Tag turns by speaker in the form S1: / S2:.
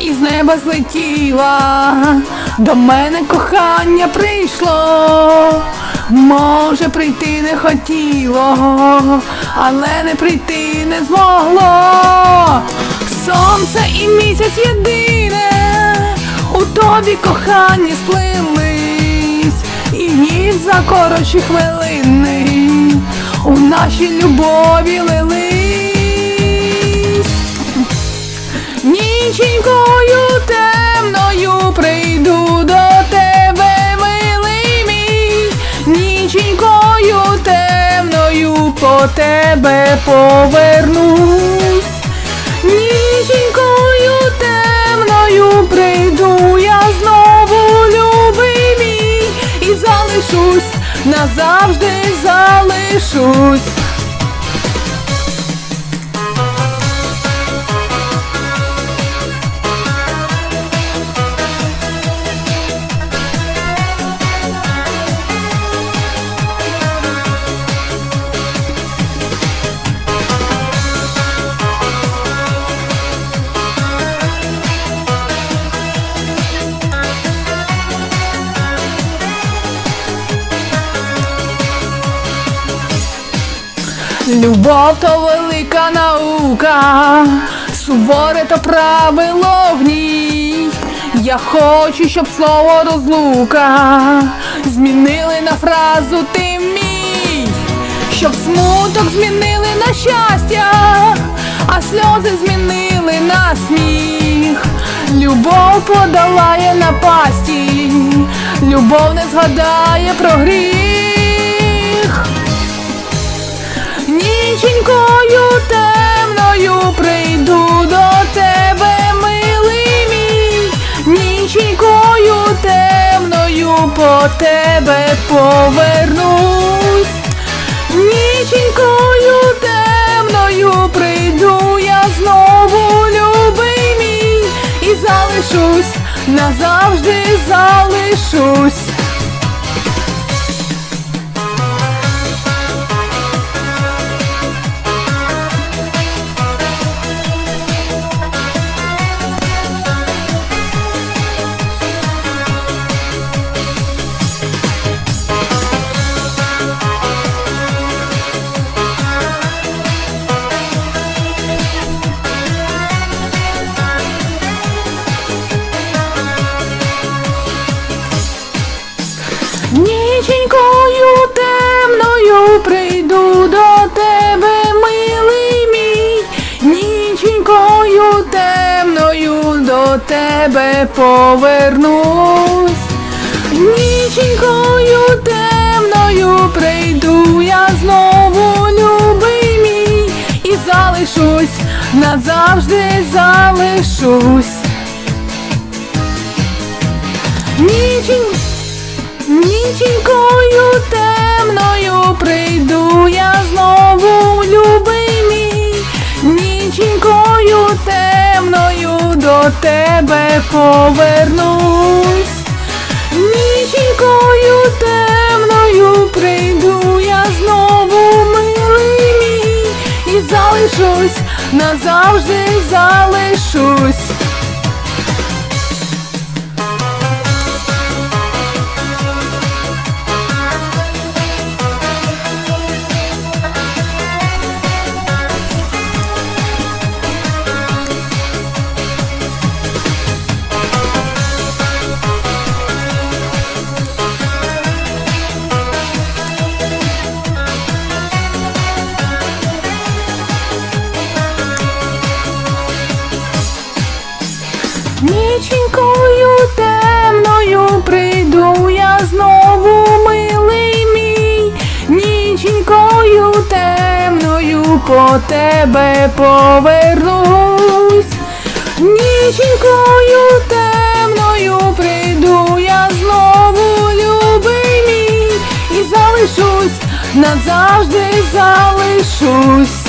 S1: Із неба злетіла, до мене кохання прийшло. Може прийти не хотіло, але не прийти не змогло. Сонце і місяць єдине, у тобі кохання сплились, і ніч за коротші хвилини у нашій любові лились. Ніченькою темною прийду до тебе, милий мій, ніченькою темною по тебе повернусь. Ніченькою темною прийду я знову, любий мій, і залишусь, назавжди залишусь. Любов то велика наука, суворе то правило в ній. Я хочу, щоб слово розлука змінили на фразу ти мій, щоб смуток змінили на щастя, а сльози змінили на сміх. Любов подолає напасті, любов не згадає про гріх. Темною прийду до тебе, милий мій, ніченькою темною по тебе повернусь, ніченькою темною прийду я знову, любий мій, і залишусь, назавжди залишусь. Тебе повернусь, ніченькою темною прийду я знову, любий мій, і залишусь, назавжди залишусь. Нічень... Ніченькою темною тебе повернусь, ніченькою темною прийду я знову, милий мій, і залишусь, назавжди залишусь. ніченькою темною прийду я знову, милий мій, ніченькою темною по тебе повернусь, ніченькою темною прийду я знову, любий мій, і залишусь, назавжди залишусь.